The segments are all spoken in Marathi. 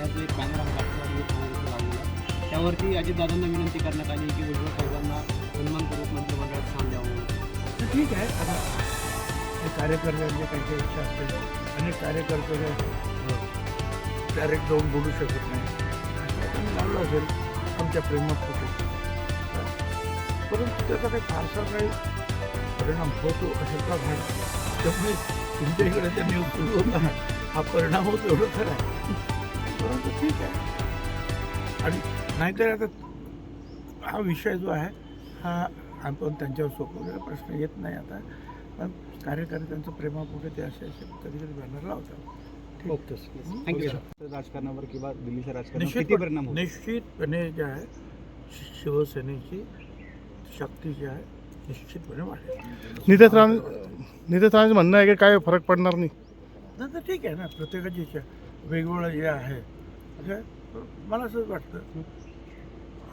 बाहेर जो एक बॅनर आहे राष्ट्रवादी लावलेला त्यावरती अजितदादांना विनंती करण्यात आली की उद्धव साहेबांना सन्मानपूर्वक मंत्रिमंडळात स्थान द्यावं. तर ठीक आहे. आता हे कार्यकर्त्यांची त्यांची इच्छा असते अनेक कार्यकर्ते डायरेक्ट जाऊन बोलू शकत नाही. त्यांनी लावलं असेल आमच्या प्रेमात होते. परंतु त्याचा काही फारसा काही परिणाम होतो अशातला भाग त्यामुळे तुमच्या इकडे त्यांनी उपयोग होता हा परिणाम होतो एवढं खरं आहे. परंतु ठीक आहे. आणि नाहीतर आता हा विषय जो आहे हा आपण त्यांच्यावर सोपवलेला प्रश्न येत नाही आता. पण कार्यकर्त्यांचं प्रेमापोटे ते असे असे कधी कधी बॅनर लावतात ओके थँक्यू सर. राजकारणावर किंवा दिल्लीच्या राजकारणावर निश्चितपणे जे आहे शिवसेनेची शक्ती जी आहे निश्चितपणे वाढेल. नितेश राणे नितेश राणेचं म्हणणं आहे की काय फरक पडणार नाही? नाही तर ठीक आहे ना प्रत्येकाची इच्छा. वेगवेगळं जे आहे. असे मला असंच वाटतं.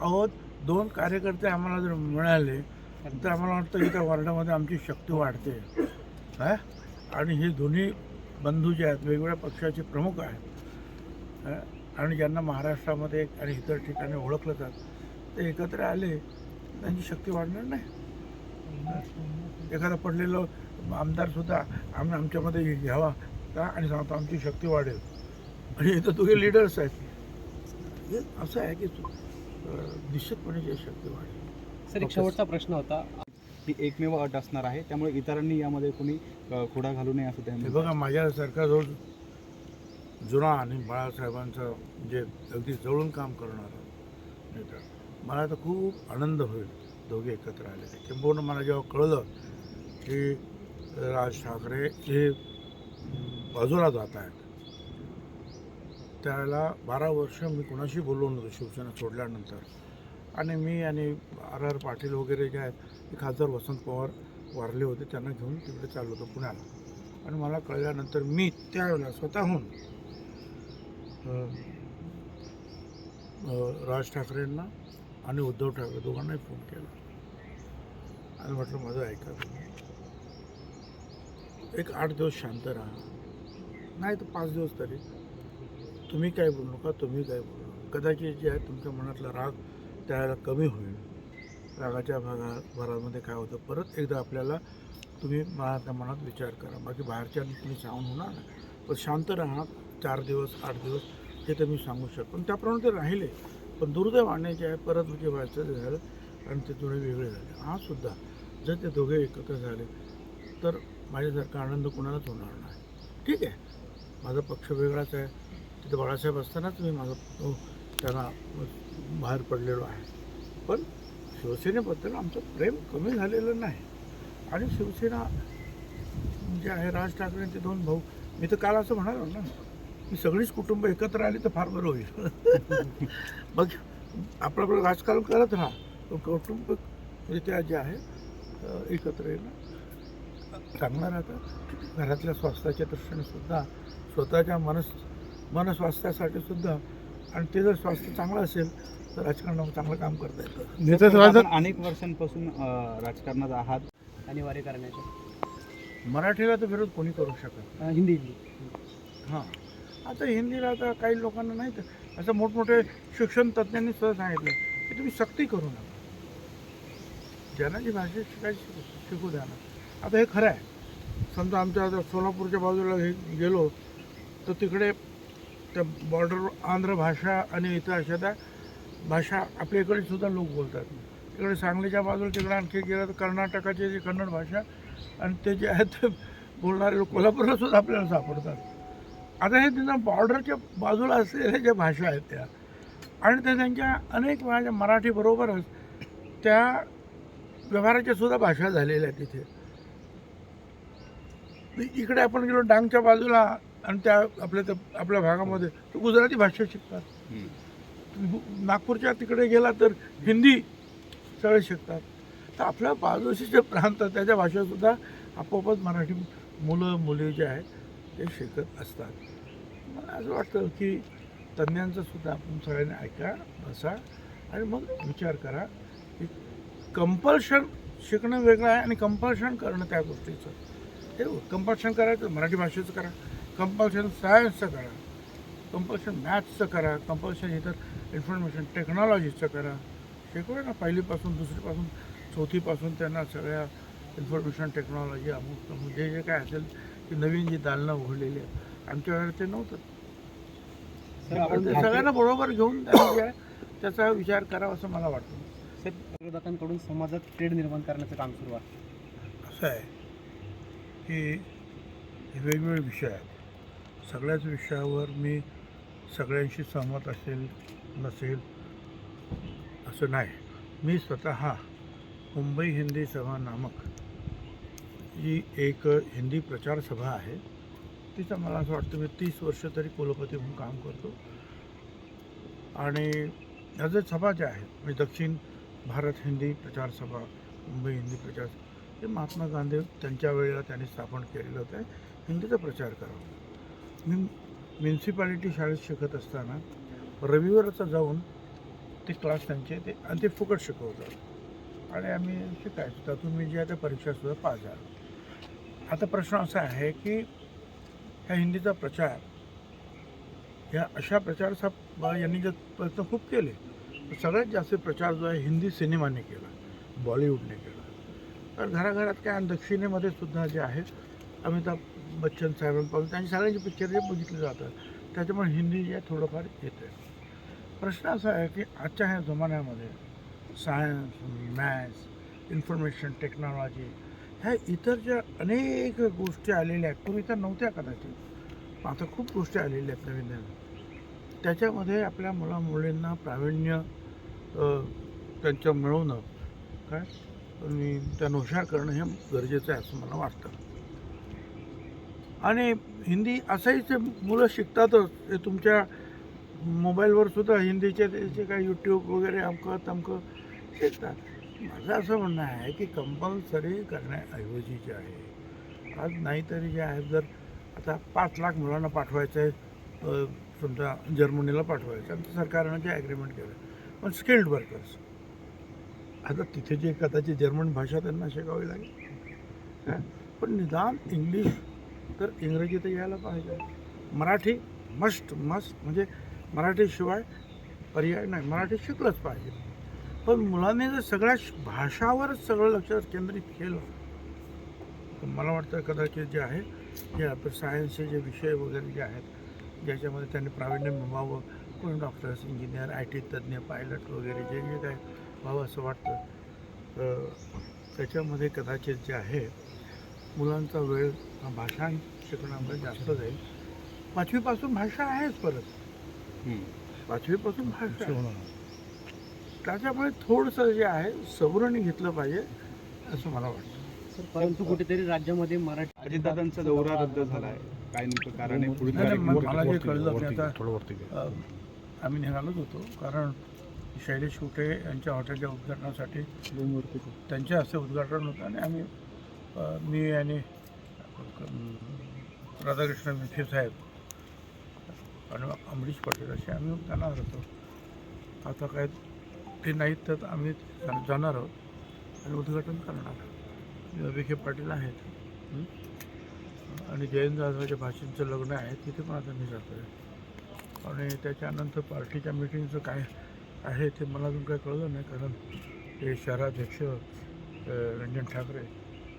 अहो दोन कार्यकर्ते आम्हाला जर मिळाले तर आम्हाला वाटतं की त्या वॉर्डामध्ये आमची शक्ती वाढते. हा? आणि हे दोन्ही बंधू जे आहेत वेगवेगळ्या पक्षाचे प्रमुख आहेत आणि ज्यांना महाराष्ट्रामध्ये आणि इतर ठिकाणी ओळखलं जात ते एकत्र आले त्यांची शक्ती वाढणार नाही. एखादा पडलेलं आमदारसुद्धा आम्ही आमच्यामध्ये घ्यावा का आणि सांगतो आमची शक्ती वाढेल. आणि इथं दोघे लिडर्स आहेत. हे असं आहे की निश्चितपणे जी शक्ती वाढेल सर एक शेवटचा प्रश्न होता. ही एकमेव अट असणार आहे त्यामुळे इतरांनी यामध्ये कोणी खोडा घालू नये असं हे त्यांनी बघा माझ्यासारखा जो जुना आणि बाळासाहेबांचं जे अगदी जवळून काम करणारा नेता मला तर खूप आनंद होईल दोघे एकत्र आले किंबहुना मला जेव्हा कळलं की राज ठाकरे हे बाजूला जात आहेत त्याला बारा वर्ष मी कुणाशी बोललो नव्हतो शिवसेना सोडल्यानंतर. आणि मी आणि आर आर पाटील वगैरे जे आहेत ते खासदार वसंत पवार वारले होते त्यांना घेऊन तिकडे चाललो होतो पुण्याला. आणि मला कळल्यानंतर मी त्यावेळेला स्वतःहून राज ठाकरेंना आणि उद्धव ठाकरे दोघांनाही फोन केला. आणि म्हटलं माझं ऐका तुम्ही. एक आठ दिवस शांत राहा. नाही तर पाच दिवस तरी. तुम्ही काय बोलू नका तुम्ही काय बोलू नका. कदाचित जे आहे तुमच्या मनातला राग त्यावेळेला कमी होईल. रागाच्या भागा भरामध्ये काय होतं परत एकदा आपल्याला तुम्ही मनातल्या मनात विचार करा. बाकी बाहेरच्या तुम्ही सांगून होणार पण शांत राहा चार दिवस आठ दिवस हे तर मी सांगू शकतो. पण त्याप्रमाणे ते राहिले. पण दुर्दैवाने जे आहे परत म्हणजे व्हायचं झालं आणि ते थोडे वेगळे झाले. हा सुद्धा जर ते दोघे एकत्र झाले तर माझ्यासारखा आनंद कोणालाच होणार नाही. ठीक आहे. माझा पक्ष वेगळाच आहे. तिथे बाळासाहेब असतानाच मी माझं त्यांना बाहेर पडलेलो आहे. पण शिवसेनेबद्दल आमचं प्रेम कमी झालेलं नाही. आणि शिवसेना जे आहे राज ठाकरेंचे दोन भाऊ मी तर काल असं म्हणालो ना की सगळीच कुटुंब एकत्र आली तर फार बरं होईल. मग आपलं आपलं राजकारण करत राहा. पण कौटुंबिकरित्या जे आहे एकत्र येणं चांगलं राहतं. घरातल्या स्वास्थ्याच्या दृष्टीने सुद्धा स्वतःच्या मनस मनस्वास्थ्यासाठी सुद्धा आणि ते जर स्वास्थ्य चांगलं असेल तर राजकारणावर चांगलं काम करता येतं आपण अनेक वर्षांपासून अ, राजकारणात आहात. अनिवार्य करण्याचे. मराठीला तर विरोध कोणी करू शकत अं, हिंदी. हिंदी हां. आता हिंदीला आता काही लोकांना नाही तर असं मोठमोठे शिक्षण तज्ज्ञांनी सुद्धा सांगितलं की तुम्ही सक्ती करू नका. ज्यांना जी भाषा शिकायची शिकू शिकू द्या ना. आता हे खरं आहे. समजा आमच्या आता सोलापूरच्या बाजूला हे गेलो तर तिकडे त्या बॉर्डर आंध्र भाषा आणि इतर अशा त्या भाषा आपल्या इकडे सुद्धा लोक बोलतात. तिकडे सांगलीच्या बाजूला तिकडे आणखी गेलं तर कर्नाटकाची जी कन्नड भाषा आणि ते जे आहेत ते बोलणारे लोक कोल्हापूरला सुद्धा आपल्याला सापडतात. आता हे त्यांना बॉर्डरच्या बाजूला असलेल्या ज्या भाषा आहेत त्या आणि त्या त्यांच्या अनेक माझ्या मराठीबरोबरच त्या व्यवहाराच्या सुद्धा भाषा झालेल्या आहेत तिथे. इकडे आपण गेलो डांगच्या बाजूला आणि त्या आपल्या त्या आपल्या भागामध्ये तर गुजराती भाषा शिकतात. नागपूरच्या तिकडे गेला तर हिंदी सगळे शिकतात. तर आपल्या बाजूचे जे प्रांत त्याच्या भाषासुद्धा आपोआपच मराठी मुलं मुली जे आहेत ते शिकत असतात. मला असं वाटतं की तज्ज्ञांचं सुद्धा आपण सगळ्यांनी ऐका बसा आणि मग विचार करा की कंपल्शन शिकणं वेगळं आहे आणि कंपल्शन करणं त्या गोष्टीचं. हे कंपल्शन करायचं मराठी भाषेचं करा. कंपल्शन सायन्सचं करा. कंपल्शन मॅथ्सचं करा. कंपल्शन इतर इन्फॉर्मेशन टेक्नॉलॉजीचं करा. शिकवू ना पहिलीपासून दुसरीपासून चौथीपासून त्यांना सगळ्या इन्फॉर्मेशन टेक्नॉलॉजी अमुक जे जे काय असेल ती नवीन जी दालनं उघडलेली आहे आमच्या वेळेला ते नव्हतं. ते सगळ्यांना बरोबर घेऊन त्यांनी त्याचा विचार करावा असं मला वाटतं. सर विरोधकांकडून समाजात तेढ निर्माण करण्याचं काम सुरू आहे. असं आहे की हे वेगवेगळे विषय आहेत. सगळ्याच विषयावर मी सगळ्यांशी सहमत असेल नसेल असं नाही. मी स्वतः मुंबई हिंदी सभा नामक ही एक हिंदी प्रचार सभा आहे. तिचं मला असं वाटतं मी तीस वर्ष तरी कुलपती म्हणून काम करतो. आणि ह्या ज्या सभा ज्या आहेत म्हणजे दक्षिण भारत हिंदी प्रचार सभा मुंबई हिंदी प्रचार हे महात्मा गांधी त्यांच्या वेळेला त्यांनी स्थापन केलेलं होतं. हिंदीचा प्रचार करावा. मी म्युन्सिपालिटी शाळेत शिकत असताना रविवारचा जाऊन ते क्लास त्यांचे ते आणि ते फुकट शिकवतात. आणि आम्ही शिकायचो. त्यातून मी जे आता परीक्षासुद्धा पास झालो. आता प्रश्न असा आहे की ह्या हिंदीचा प्रचार ह्या अशा प्रचार सा यांनी जर प्रयत्न खूप केले. सगळ्यात जास्त प्रचार जो आहे हिंदी सिनेमाने केला. बॉलिवूडने केला. तर घराघरात काय आणि दक्षिणेमध्ये सुद्धा जे आहेत अमिताभ बच्चन साहेबांपासून त्यांनी सगळ्यांची पिक्चर जे बघितले जातात त्याच्यामुळे हिंदी जे थोडंफार येते प्रश्न असा आहे की आजच्या ह्या जमान्यामध्ये सायन्स मॅथ्स इन्फॉर्मेशन टेक्नॉलॉजी ह्या इतर ज्या अनेक गोष्टी आलेल्या आहेत पूर्वी तर नव्हत्या कदाचित आता खूप गोष्टी आलेल्या आहेत नवीन नवीन. त्याच्यामध्ये आपल्या मुला मुलींना प्रावीण्य त्यांच्या त्यांचं मिळवणं काय? आणि त्यांना हुशार करणं हे गरजेचं आहे असं मला वाटतं. आणि हिंदी असंही ते मुलं शिकतातच. ते तुमच्या मोबाईलवर सुद्धा हिंदीचे त्याचे काय यूट्यूब वगैरे अमकं तमकं शिकतात. माझं असं म्हणणं आहे की कंपल्सरी करण्याऐवजी जे आहे. आज नाहीतरी जे आहे जर आता पाच लाख मुलांना पाठवायचं आहे समजा जर्मनीला पाठवायचं आणि सरकारनं जे ॲग्रीमेंट केलं पण स्किल्ड वर्कर्स आता तिथे जे कदाचित जर्मन भाषा त्यांना शिकावी लागेल. पण निदान इंग्लिश तर इंग्रजी तर यायला पाहिजे. मराठी मस्ट मस्ट म्हणजे मराठीशिवाय पर्याय नाही. मराठी शिकलंच पाहिजे. पण मुलांनी जर सगळ्या श- भाषावरच सगळं लक्ष केंद्रित केलं तर मला वाटतं कदाचित जे आहे जे आपलं सायन्सचे जे विषय वगैरे जे आहेत ज्याच्यामध्ये त्यांनी प्रावीण्य मिळवावं कोण डॉक्टर्स इंजिनियर आय टी तज्ज्ञ पायलट वगैरे जे जे काय व्हावं असं वाटतं तर त्याच्यामध्ये कदाचित जे आहे मुलांचा वेळ हा भाषा शिकण्यामध्ये जास्त जाईल. पाचवीपासून भाषा आहेच परत. पाचवीपासून भाषा. त्याच्यामुळे थोडंसं जे आहे सवरणी घेतलं पाहिजे असं मला वाटतं. परंतु कुठेतरी राज्यामध्ये मराठी अजितदादांचा दौरा रद्द झाला आहे काय नेमकं कारण आहे? तारीख मला जे कळलं आम्ही निघालोच होतो. कारण शैलेश कुटे यांच्या हॉटेलच्या उद्घाटनासाठी त्यांच्या हस्ते उद्घाटन होतं आणि आम्ही मी आणि राधाकृष्ण मिठे साहेब आणि अमरीश पटेल असे आम्ही जाणार होतो. आता काय ते नाहीत तर आम्ही जा- जाणार आहोत आणि उद्घाटन करणार विखे पाटील आहेत. आणि जयंत जाधवाच्या भाषेंचं लग्न आहे तिथे पण आता मी जातो आहे आणि त्याच्यानंतर पार्टीच्या मिटिंगचं काय आहे ते मला अजून काही कळलं नाही कारण ते शहराध्यक्ष रंजन ठाकरे